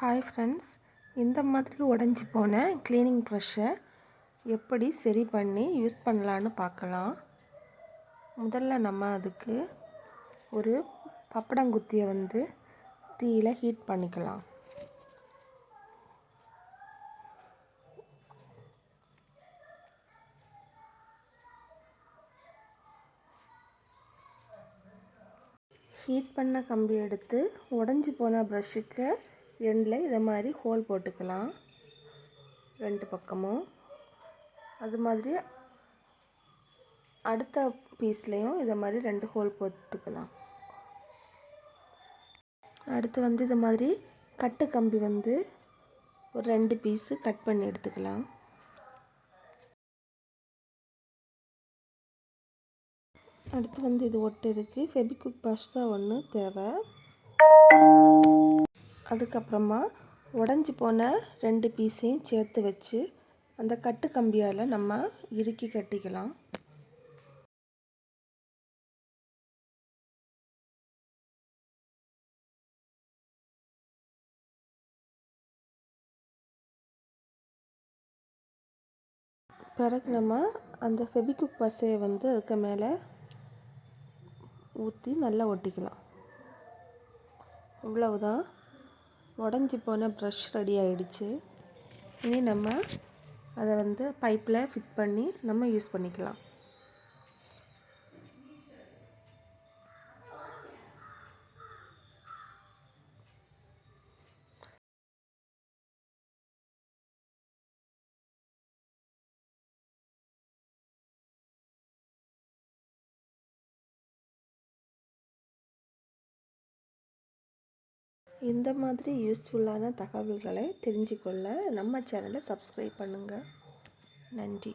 Hi friends இந்த மாதிரி உடஞ்சி போன க்ளீனிங் ப்ரஷ்ஷை எப்படி சரி பண்ணி யூஸ் பண்ணலான்னு பார்க்கலாம். முதல்ல நம்ம அதுக்கு ஒரு பப்படங்குத்தியை வந்து தீயில் ஹீட் பண்ணிக்கலாம். ஹீட் பண்ண கம்பி எடுத்து உடஞ்சி போன ப்ரஷ்ஷுக்கு எண்டில் இதை மாதிரி ஹோல் போட்டுக்கலாம். ரெண்டு பக்கமும். அது மாதிரி அடுத்த பீஸ்லேயும் இதை மாதிரி ரெண்டு ஹோல் போட்டுக்கலாம். அடுத்து வந்து இது மாதிரி கட்டு கம்பி வந்து ஒரு ரெண்டு பீஸு கட் பண்ணி எடுத்துக்கலாம். அடுத்து வந்து இது ஒட்டுறதுக்கு ஃபெபிக்விக் பர்ஸா ஒன்று தேவை. அதுக்கப்புறமா உடஞ்சி போன ரெண்டு பீஸையும் சேர்த்து வச்சு அந்த கட்டு கம்பியால் நம்ம இறுக்கி கட்டிக்கலாம். பிறகு நம்ம அந்த ஃபெபிகுக் பசையை வந்து அதுக்கு மேலே ஊற்றி நல்லா ஒட்டிக்கலாம். இவ்வளவுதான். உடஞ்சி போன ப்ரஷ் ரெடி ஆகிடுச்சு இனி நம்ம அதை வந்து பைப்பில் ஃபிட் பண்ணி நம்ம யூஸ் பண்ணிக்கலாம். இந்த மாதிரி யூஸ்ஃபுல்லான தகவல்களை தெரிஞ்சுக்கொள்ள நம்ம சேனலை சப்ஸ்கிரைப் பண்ணுங்கள் நன்றி.